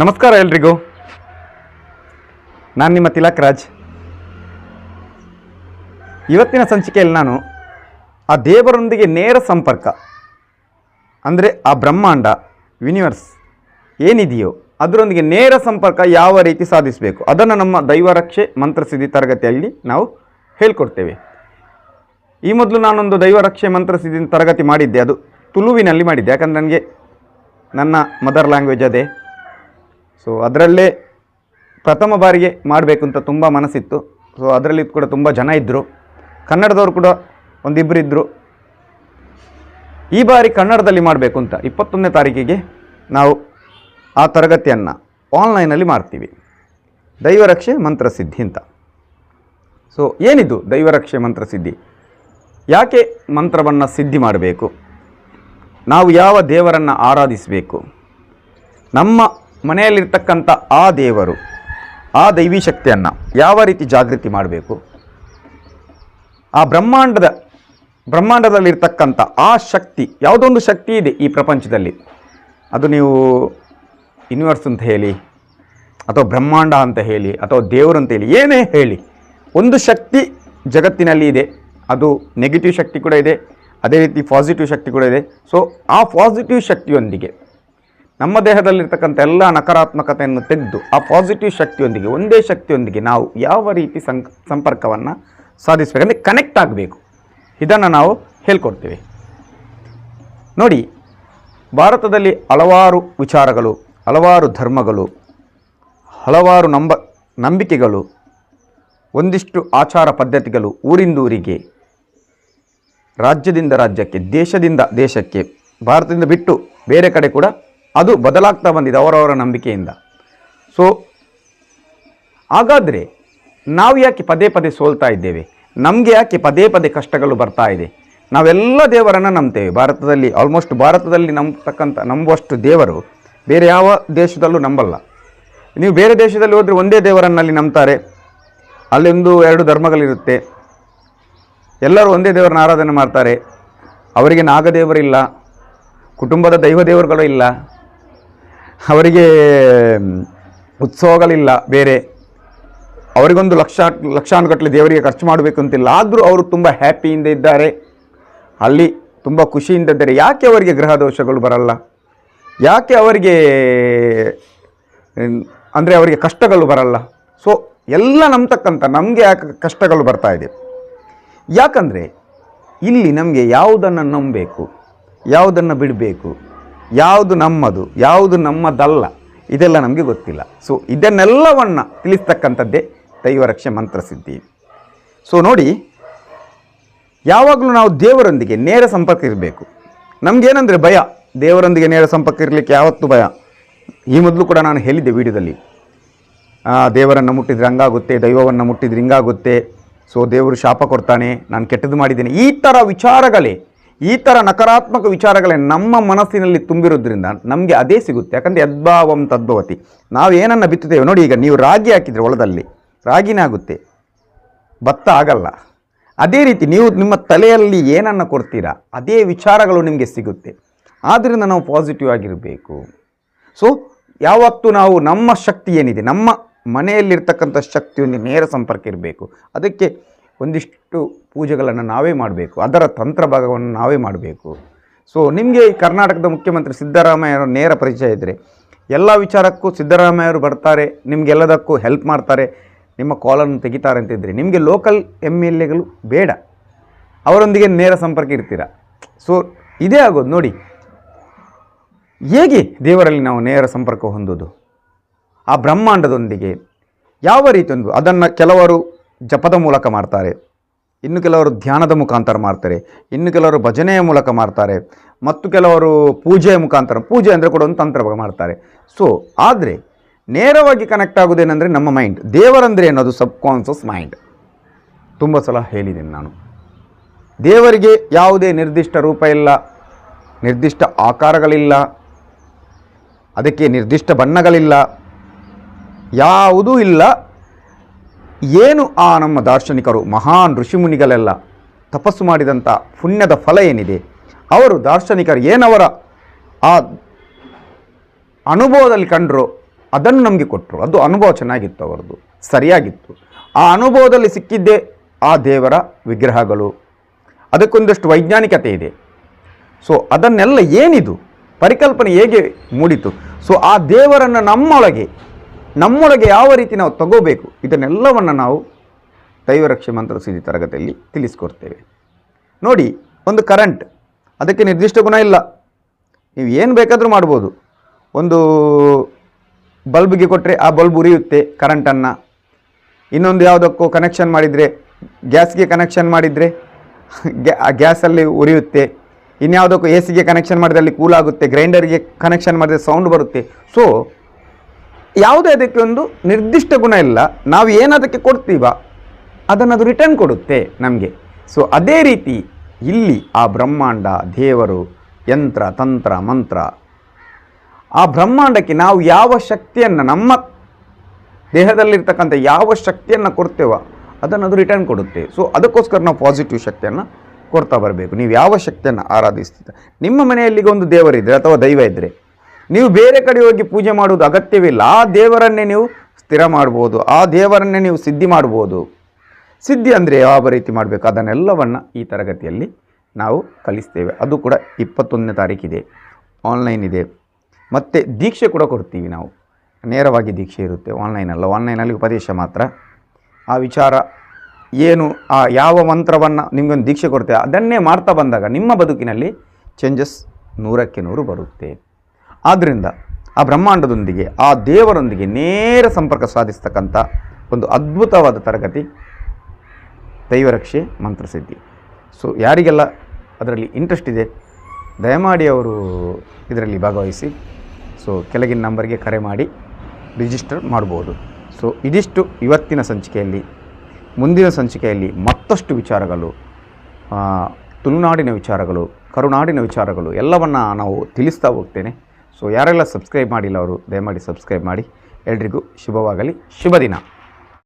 ನಮಸ್ಕಾರ ಎಲ್ರಿಗೂ. ನಾನು ನಿಮ್ಮ ತಿಲಕ್ ರಾಜ್. ಇವತ್ತಿನ ಸಂಚಿಕೆಯಲ್ಲಿ ನಾನು ಆ ದೇವರೊಂದಿಗೆ ನೇರ ಸಂಪರ್ಕ, ಅಂದರೆ ಆ ಬ್ರಹ್ಮಾಂಡ ಯೂನಿವರ್ಸ್ ಏನಿದೆಯೋ ಅದರೊಂದಿಗೆ ನೇರ ಸಂಪರ್ಕ ಯಾವ ರೀತಿ ಸಾಧಿಸಬೇಕು? ಅದನ್ನು ನಮ್ಮ ದೈವರಕ್ಷೆ ಮಂತ್ರಸಿದ್ಧಿ ತರಗತಿಯಲ್ಲಿ ನಾವು ಹೇಳ್ಕೊಡ್ತೇವೆ. ಈ ಮೊದಲು ನಾನೊಂದು ದೈವರಕ್ಷೆ ಮಂತ್ರಸಿದ್ಧಿ ತರಗತಿ ಮಾಡಿದ್ದೆ. ಅದು ತುಳುವಿನಲ್ಲಿ ಮಾಡಿದ್ದೆ. ಯಾಕಂದ್ರೆ ನನಗೆ ನನ್ನ ಮದರ್ ಲ್ಯಾಂಗ್ವೇಜ್ ಅದೇ. ಸೊ ಅದರಲ್ಲೇ ಪ್ರಥಮ ಬಾರಿಗೆ ಮಾಡಬೇಕು ಅಂತ ತುಂಬ ಮನಸ್ಸಿತ್ತು. ಸೊ ಅದರಲ್ಲಿ ಕೂಡ ತುಂಬ ಜನ ಇದ್ದರು ಕನ್ನಡದವರು ಕೂಡ ಒಂದಿಬ್ಬರು ಇದ್ದರು ಈ ಬಾರಿ ಕನ್ನಡದಲ್ಲಿ ಮಾಡಬೇಕು ಅಂತ ಇಪ್ಪತ್ತೊಂದನೇ ತಾರೀಕಿಗೆ ನಾವು ಆ ತರಗತಿಯನ್ನು ಆನ್ಲೈನಲ್ಲಿ ಮಾಡ್ತೀವಿ. ದೈವರಕ್ಷೆ ಮಂತ್ರಸಿದ್ಧಿ ಅಂತ. ಸೊ ಏನಿದು ದೈವರಕ್ಷೆ ಮಂತ್ರಸಿದ್ಧಿ ಯಾಕೆ ಮಂತ್ರವನ್ನು ಸಿದ್ಧಿ ಮಾಡಬೇಕು? ನಾವು ಯಾವ ದೇವರನ್ನು ಆರಾಧಿಸಬೇಕು? ನಮ್ಮ ಮನೆಯಲ್ಲಿರ್ತಕ್ಕಂಥ ಆ ದೇವರು, ಆ ದೈವಿ ಶಕ್ತಿಯನ್ನು ಯಾವ ರೀತಿ ಜಾಗೃತಿ ಮಾಡಬೇಕು? ಆ ಬ್ರಹ್ಮಾಂಡದ, ಬ್ರಹ್ಮಾಂಡದಲ್ಲಿರ್ತಕ್ಕಂಥ ಆ ಶಕ್ತಿ, ಯಾವುದೊಂದು ಶಕ್ತಿ ಇದೆ ಈ ಪ್ರಪಂಚದಲ್ಲಿ? ಅದು ನೀವು ಯೂನಿವರ್ಸ್ ಅಂತ ಹೇಳಿ, ಅಥವಾ ಬ್ರಹ್ಮಾಂಡ ಅಂತ ಹೇಳಿ, ಅಥವಾ ದೇವರು ಅಂತ ಹೇಳಿ, ಏನೇ ಹೇಳಿ, ಒಂದು ಶಕ್ತಿ ಜಗತ್ತಿನಲ್ಲಿ ಇದೆ. ಅದು ನೆಗೆಟಿವ್ ಶಕ್ತಿ ಕೂಡ ಇದೆ, ಅದೇ ರೀತಿ ಪಾಸಿಟಿವ್ ಶಕ್ತಿ ಕೂಡ ಇದೆ. ಸೊ ಆ ಪಾಸಿಟಿವ್ ಶಕ್ತಿಯೊಂದಿಗೆ ನಮ್ಮ ದೇಹದಲ್ಲಿರ್ತಕ್ಕಂಥ ಎಲ್ಲ ನಕಾರಾತ್ಮಕತೆಯನ್ನು ತೆಗೆದು ಆ ಪಾಸಿಟಿವ್ ಶಕ್ತಿಯೊಂದಿಗೆ, ಒಂದೇ ಶಕ್ತಿಯೊಂದಿಗೆ ನಾವು ಯಾವ ರೀತಿ ಸಂ ಸಂಪರ್ಕವನ್ನು ಸಾಧಿಸಬೇಕಂದ್ರೆ ಕನೆಕ್ಟ್ ಆಗಬೇಕು. ಇದನ್ನು ನಾವು ಹೇಳ್ಕೊಡ್ತೀವಿ. ನೋಡಿ, ಭಾರತದಲ್ಲಿ ಹಲವಾರು ವಿಚಾರಗಳು, ಹಲವಾರು ಧರ್ಮಗಳು, ಹಲವಾರು ನಂಬ, ನಂಬಿಕೆಗಳು, ಒಂದಿಷ್ಟು ಆಚಾರ ಪದ್ಧತಿಗಳು ಊರಿಂದೂರಿಗೆ, ರಾಜ್ಯದಿಂದ ರಾಜ್ಯಕ್ಕೆ, ದೇಶದಿಂದ ದೇಶಕ್ಕೆ, ಭಾರತದಿಂದ ಬಿಟ್ಟು ಬೇರೆ ಕಡೆ ಕೂಡ ಅದು ಬದಲಾಗ್ತಾ ಬಂದಿದೆ ಅವರವರ ನಂಬಿಕೆಯಿಂದ. ಸೊ ಹಾಗಾದರೆ ನಾವು ಯಾಕೆ ಪದೇ ಪದೇ ಸೋಲ್ತಾ ಇದ್ದೇವೆ? ನಮಗೆ ಯಾಕೆ ಪದೇ ಪದೇ ಕಷ್ಟಗಳು ಬರ್ತಾ ಇದೆ? ನಾವೆಲ್ಲ ದೇವರನ್ನು ನಂಬ್ತೇವೆ. ಭಾರತದಲ್ಲಿ ಆಲ್ಮೋಸ್ಟ್ ಭಾರತದಲ್ಲಿ ನಂಬತಕ್ಕಂಥ, ನಂಬುವಷ್ಟು ದೇವರು ಬೇರೆ ಯಾವ ದೇಶದಲ್ಲೂ ನಂಬಲ್ಲ. ನೀವು ಬೇರೆ ದೇಶದಲ್ಲಿ ಹೋದರೆ ಒಂದೇ ದೇವರನ್ನಲ್ಲಿ ನಂಬ್ತಾರೆ. ಅಲ್ಲೊಂದು ಎರಡು ಧರ್ಮಗಳಿರುತ್ತೆ. ಎಲ್ಲರೂ ಒಂದೇ ದೇವರನ್ನ ಆರಾಧನೆ ಮಾಡ್ತಾರೆ. ಅವರಿಗೆ ನಾಗದೇವರಿಲ್ಲ, ಕುಟುಂಬದ ದೈವ ದೇವರುಗಳು ಇಲ್ಲ. ಅವರಿಗೆ ಉತ್ಸವಗಳಿಲ್ಲ ಬೇರೆ. ಅವರಿಗೊಂದು ಲಕ್ಷ, ಲಕ್ಷಾನುಗಟ್ಟಲೆ ದೇವರಿಗೆ ಖರ್ಚು ಮಾಡಬೇಕು ಅಂತಿಲ್ಲ ಆದರೂ ಅವರು ತುಂಬ ಹ್ಯಾಪಿಯಿಂದ ಇದ್ದಾರೆ. ಅಲ್ಲಿ ತುಂಬ ಖುಷಿಯಿಂದ ಇದ್ದಾರೆ. ಯಾಕೆ ಅವರಿಗೆ ಗ್ರಹ ದೋಷಗಳು ಬರಲ್ಲ? ಯಾಕೆ ಅವರಿಗೆ, ಅಂದರೆ ಅವರಿಗೆ ಕಷ್ಟಗಳು ಬರಲ್ಲ? ಸೊ ಎಲ್ಲ ನಂಬ್ತಕ್ಕಂಥ ನಮಗೆ ಯಾಕೆ ಕಷ್ಟಗಳು ಬರ್ತಾ ಇದೆ? ಯಾಕಂದರೆ, ಇಲ್ಲಿ ನಮಗೆ ಯಾವುದನ್ನು ನಂಬಬೇಕು? ಯಾವುದನ್ನು ಬಿಡಬೇಕು? ಯಾವುದು ನಮ್ಮದು, ಯಾವುದು ನಮ್ಮದಲ್ಲ, ಇದೆಲ್ಲ ನಮಗೆ ಗೊತ್ತಿಲ್ಲ. ಸೊ ಇದನ್ನೆಲ್ಲವನ್ನು ತಿಳಿಸ್ತಕ್ಕಂಥದ್ದೇ ದೈವರಕ್ಷೆ ಮಂತ್ರಸಿದ್ಧಿ ಸೊ ನೋಡಿ, ಯಾವಾಗಲೂ ನಾವು ದೇವರೊಂದಿಗೆ ನೇರ ಸಂಪರ್ಕ ಇರಬೇಕು. ನಮಗೇನಂದರೆ ಭಯ. ದೇವರೊಂದಿಗೆ ನೇರ ಸಂಪರ್ಕ ಇರಲಿಕ್ಕೆ ಯಾವತ್ತೂ ಭಯ. ಈ ಮೊದಲು ಕೂಡ ನಾನು ಹೇಳಿದ್ದೆ ವಿಡಿಯೋದಲ್ಲಿ. ದೇವರನ್ನು ಮುಟ್ಟಿದ್ರೆ ಹಂಗಾಗುತ್ತೆ, ದೈವವನ್ನು ಮುಟ್ಟಿದ್ರೆ ಹಿಂಗಾಗುತ್ತೆ. ಸೊ ದೇವರು ಶಾಪ ಕೊಡ್ತಾನೆ, ನಾನು ಕೆಟ್ಟದ್ದು ಮಾಡಿದ್ದೇನೆ. ಈ ಥರ ವಿಚಾರಗಳೇ ಈ ಥರ ನಕಾರಾತ್ಮಕ ವಿಚಾರಗಳೇ ನಮ್ಮ ಮನಸ್ಸಿನಲ್ಲಿ ತುಂಬಿರೋದ್ರಿಂದ ನಮಗೆ ಅದೇ ಸಿಗುತ್ತೆ. ಯಾಕಂದರೆ ಯದ್ಭಾವಂ ತದ್ಭವತಿ. ನಾವು ಏನನ್ನು ಬಿತ್ತುತ್ತೇವೆ ನೋಡಿ, ಈಗ ನೀವು ರಾಗಿ ಹಾಕಿದರೆ ಹೊಲದಲ್ಲಿ, ರಾಗಿನೇ ಆಗುತ್ತೆ. ಭತ್ತ ಆಗಲ್ಲ. ಅದೇ ರೀತಿ ನೀವು ನಿಮ್ಮ ತಲೆಯಲ್ಲಿ ಏನನ್ನು ಕೊಡ್ತೀರಾ, ಅದೇ ವಿಚಾರಗಳು ನಿಮಗೆ ಸಿಗುತ್ತೆ. ಆದ್ದರಿಂದ ನಾವು ಪಾಸಿಟಿವ್ ಆಗಿರಬೇಕು. ಸೊ ಯಾವತ್ತೂ ನಾವು ನಮ್ಮ ಶಕ್ತಿ ಏನಿದೆ, ನಮ್ಮ ಮನೆಯಲ್ಲಿರ್ತಕ್ಕಂಥ ಶಕ್ತಿಯೊಂದಿಗೆ ನೇರ ಸಂಪರ್ಕ ಇರಬೇಕು. ಅದಕ್ಕೆ ಒಂದಿಷ್ಟು ಪೂಜೆಗಳನ್ನು ನಾವೇ ಮಾಡಬೇಕು. ಅದರ ತಂತ್ರ ಭಾಗವನ್ನು ನಾವೇ ಮಾಡಬೇಕು. ಸೊ ನಿಮಗೆ ಕರ್ನಾಟಕದ ಮುಖ್ಯಮಂತ್ರಿ ಸಿದ್ದರಾಮಯ್ಯರ ನೇರ ಪರಿಚಯ ಇದ್ದರೆ ಎಲ್ಲ ವಿಚಾರಕ್ಕೂ ಸಿದ್ದರಾಮಯ್ಯವರು ಬರ್ತಾರೆ, ನಿಮಗೆಲ್ಲದಕ್ಕೂ ಹೆಲ್ಪ್ ಮಾಡ್ತಾರೆ, ನಿಮ್ಮ ಕಾಲನ್ನು ತೆಗಿತಾರೆ ಅಂತಿದ್ದರೆ ನಿಮಗೆ ಲೋಕಲ್ ಎಂ ಎಲ್ ಎಗಳು ಬೇಡ. ಅವರೊಂದಿಗೆ ನೇರ ಸಂಪರ್ಕ ಇರ್ತೀರ? ಸೊ ಇದೇ ಆಗೋದು ನೋಡಿ. ಹೇಗೆ ದೇವರಲ್ಲಿ ನಾವು ನೇರ ಸಂಪರ್ಕ ಹೊಂದೋದು ಆ ಬ್ರಹ್ಮಾಂಡದೊಂದಿಗೆ ಯಾವ ರೀತಿ ಒಂದು ಅದನ್ನು ಕೆಲವರು ಜಪದ ಮೂಲಕ ಮಾಡ್ತಾರೆ. ಇನ್ನು ಕೆಲವರು ಧ್ಯಾನದ ಮುಖಾಂತರ ಮಾಡ್ತಾರೆ. ಇನ್ನು ಕೆಲವರು ಭಜನೆಯ ಮೂಲಕ ಮಾಡ್ತಾರೆ. ಮತ್ತು ಕೆಲವರು ಪೂಜೆಯ ಮುಖಾಂತರ, ಪೂಜೆ ಅಂದರೆ ಕೂಡ ಒಂದು ತಂತ್ರ ಮಾಡ್ತಾರೆ. ಸೊ ಆದರೆ ನೇರವಾಗಿ ಕನೆಕ್ಟ್ ಆಗೋದೇನೆಂದರೆ ನಮ್ಮ ಮೈಂಡ್ ದೇವರಂದರೆ ಅನ್ನೋದು ಸಬ್ ಕಾನ್ಷಸ್ ಮೈಂಡ್ ತುಂಬ ಸಲ ಹೇಳಿದ್ದೀನಿ ನಾನು. ದೇವರಿಗೆ ಯಾವುದೇ ನಿರ್ದಿಷ್ಟ ರೂಪ ಇಲ್ಲ, ನಿರ್ದಿಷ್ಟ ಆಕಾರಗಳಿಲ್ಲ, ಅದಕ್ಕೆ ನಿರ್ದಿಷ್ಟ ಬಣ್ಣಗಳಿಲ್ಲ, ಯಾವುದೂ ಇಲ್ಲ. ಏನು ಆ ನಮ್ಮ ದಾರ್ಶನಿಕರು ಮಹಾನ್ ಋಷಿಮುನಿಗಳೆಲ್ಲ ತಪಸ್ಸು ಮಾಡಿದಂಥ ಪುಣ್ಯದ ಫಲ ಏನಿದೆ? ಅವರು ದಾರ್ಶನಿಕರು ಏನವರ? ಆ ಅನುಭವದಲ್ಲಿ ಕಂಡರು, ಅದನ್ನು ನಮಗೆ ಕೊಟ್ಟರು ಅದು ಅನುಭವ ಚೆನ್ನಾಗಿತ್ತು ಅವರದ್ದು, ಸರಿಯಾಗಿತ್ತು. ಆ ಅನುಭವದಲ್ಲಿ ಸಿಕ್ಕಿದ್ದೇ ಆ ದೇವರ ವಿಗ್ರಹಗಳು. ಅದಕ್ಕೊಂದಷ್ಟು ವೈಜ್ಞಾನಿಕತೆ ಇದೆ. ಸೊ ಅದನ್ನೆಲ್ಲ ಏನಿದು? ಪರಿಕಲ್ಪನೆ ಹೇಗೆ ಮೂಡಿತು? ಸೊ ಆ ದೇವರನ್ನು ನಮ್ಮೊಳಗೆ ನಮ್ಮೊಳಗೆ ಯಾವ ರೀತಿ ನಾವು ತಗೋಬೇಕು, ಇದನ್ನೆಲ್ಲವನ್ನು ನಾವು ದೈವರಕ್ಷೆ ಮಂತ್ರ ಸಿದ್ಧಿ ತರಗತಿಯಲ್ಲಿ ತಿಳಿಸ್ಕೊಡ್ತೇವೆ. ನೋಡಿ, ಒಂದು ಕರೆಂಟ್ ಅದಕ್ಕೆ ನಿರ್ದಿಷ್ಟ ಗುಣ ಇಲ್ಲ. ನೀವು ಏನು ಬೇಕಾದರೂ ಮಾಡ್ಬೋದು. ಒಂದು ಬಲ್ಬ್ಗೆ ಕೊಟ್ಟರೆ ಆ ಬಲ್ಬ್ ಉರಿಯುತ್ತೆ ಕರೆಂಟನ್ನು ಇನ್ನೊಂದು ಯಾವುದಕ್ಕೂ ಕನೆಕ್ಷನ್ ಮಾಡಿದರೆ, ಗ್ಯಾಸ್ಗೆ ಕನೆಕ್ಷನ್ ಮಾಡಿದರೆ ಆ ಗ್ಯಾಸಲ್ಲಿ ಉರಿಯುತ್ತೆ. ಇನ್ಯಾವುದಕ್ಕೂ ಎ ಸಿಗೆ ಕನೆಕ್ಷನ್ ಮಾಡಿದರೆ ಅಲ್ಲಿ ಕೂಲ್ ಆಗುತ್ತೆ ಗ್ರೈಂಡರ್ಗೆ ಕನೆಕ್ಷನ್ ಮಾಡಿದರೆ ಸೌಂಡ್ ಬರುತ್ತೆ. ಸೊ ಯಾವುದೇ ಅದಕ್ಕೆ ಒಂದು ನಿರ್ದಿಷ್ಟ ಗುಣ ಇಲ್ಲ. ನಾವು ಏನದಕ್ಕೆ ಕೊಡ್ತೀವ ಅದನ್ನು ಅದು ರಿಟರ್ನ್ ಕೊಡುತ್ತೆ ನಮಗೆ. ಸೊ ಅದೇ ರೀತಿ ಇಲ್ಲಿ ಆ ಬ್ರಹ್ಮಾಂಡ, ದೇವರು, ಯಂತ್ರ, ತಂತ್ರ, ಮಂತ್ರ, ಆ ಬ್ರಹ್ಮಾಂಡಕ್ಕೆ ನಾವು ಯಾವ ಶಕ್ತಿಯನ್ನು ನಮ್ಮ ದೇಹದಲ್ಲಿರ್ತಕ್ಕಂಥ ಯಾವ ಶಕ್ತಿಯನ್ನು ಕೊಡ್ತೇವೋ ಅದನ್ನು ಅದು ರಿಟರ್ನ್ ಕೊಡುತ್ತೆ. ಸೊ ಅದಕ್ಕೋಸ್ಕರ ನಾವು ಪಾಸಿಟಿವ್ ಶಕ್ತಿಯನ್ನು ಕೊಡ್ತಾ ಬರಬೇಕು. ನೀವು ಯಾವ ಶಕ್ತಿಯನ್ನು ಆರಾಧಿಸ್ತೀರ? ನಿಮ್ಮ ಮನೆಯಲ್ಲಿಗೆ ಒಂದು ದೇವರಿದ್ದರೆ ಅಥವಾ ದೈವ ಇದ್ದರೆ ನೀವು ಬೇರೆ ಕಡೆ ಹೋಗಿ ಪೂಜೆ ಮಾಡುವುದು ಅಗತ್ಯವಿಲ್ಲ. ಆ ದೇವರನ್ನೇ ನೀವು ಸ್ಥಿರ ಮಾಡ್ಬೋದು. ಆ ದೇವರನ್ನೇ ನೀವು ಸಿದ್ಧಿ ಮಾಡ್ಬೋದು. ಸಿದ್ಧಿ ಅಂದರೆ ಯಾವ ರೀತಿ ಮಾಡಬೇಕು? ಅದನ್ನೆಲ್ಲವನ್ನು ಈ ತರಗತಿಯಲ್ಲಿ ನಾವು ಕಲಿಸ್ತೇವೆ. ಅದು ಕೂಡ ಇಪ್ಪತ್ತೊಂದನೇ ತಾರೀಕಿದೆ. ಆನ್ಲೈನ್ ಇದೆ. ಮತ್ತು ದೀಕ್ಷೆ ಕೂಡ ಕೊಡ್ತೀವಿ ನಾವು. ನೇರವಾಗಿ ದೀಕ್ಷೆ ಇರುತ್ತೆ. ಆನ್ಲೈನಲ್ಲ ಆನ್ಲೈನಲ್ಲಿ ಉಪದೇಶ ಮಾತ್ರ. ಆ ವಿಚಾರ ಏನು, ಆ ಯಾವ ಮಂತ್ರವನ್ನು ನಿಮಗೊಂದು ದೀಕ್ಷೆ ಕೊಡ್ತೇವೆ, ಅದನ್ನೇ ಮಾಡ್ತಾ ಬಂದಾಗ ನಿಮ್ಮ ಬದುಕಿನಲ್ಲಿ ಚೇಂಜಸ್ ನೂರಕ್ಕೆ ನೂರು ಬರುತ್ತೆ. ಆದ್ದರಿಂದ ಆ ಬ್ರಹ್ಮಾಂಡದೊಂದಿಗೆ, ಆ ದೇವರೊಂದಿಗೆ ನೇರ ಸಂಪರ್ಕ ಸಾಧಿಸ್ತಕ್ಕಂಥ ಒಂದು ಅದ್ಭುತವಾದ ತರಗತಿ ದೈವರಕ್ಷೆ ಮಂತ್ರಸಿದ್ಧಿ ಸೊ ಯಾರಿಗೆಲ್ಲ ಅದರಲ್ಲಿ ಇಂಟ್ರೆಸ್ಟ್ ಇದೆ, ದಯಮಾಡಿ ಅವರು ಇದರಲ್ಲಿ ಭಾಗವಹಿಸಿ. ಸೊ ಕೆಳಗಿನ ನಂಬರ್ಗೆ ಕರೆ ಮಾಡಿ ರಿಜಿಸ್ಟರ್ ಮಾಡ್ಬೋದು. ಸೊ ಇದಿಷ್ಟು ಇವತ್ತಿನ ಸಂಚಿಕೆಯಲ್ಲಿ. ಮುಂದಿನ ಸಂಚಿಕೆಯಲ್ಲಿ ಮತ್ತಷ್ಟು ವಿಚಾರಗಳು ತುಳುನಾಡಿನ ವಿಚಾರಗಳು, ಕರುನಾಡಿನ ವಿಚಾರಗಳು, ಎಲ್ಲವನ್ನು ನಾವು ತಿಳಿಸ್ತಾ ಹೋಗ್ತೇನೆ. ಸೊ ಯಾರೆಲ್ಲ ಸಬ್ಸ್ಕ್ರೈಬ್ ಮಾಡಿಲ್ಲ ಅವರು ದಯಮಾಡಿ ಸಬ್ಸ್ಕ್ರೈಬ್ ಮಾಡಿ. ಎಲ್ರಿಗೂ ಶುಭವಾಗಲಿ. ಶುಭ ದಿನ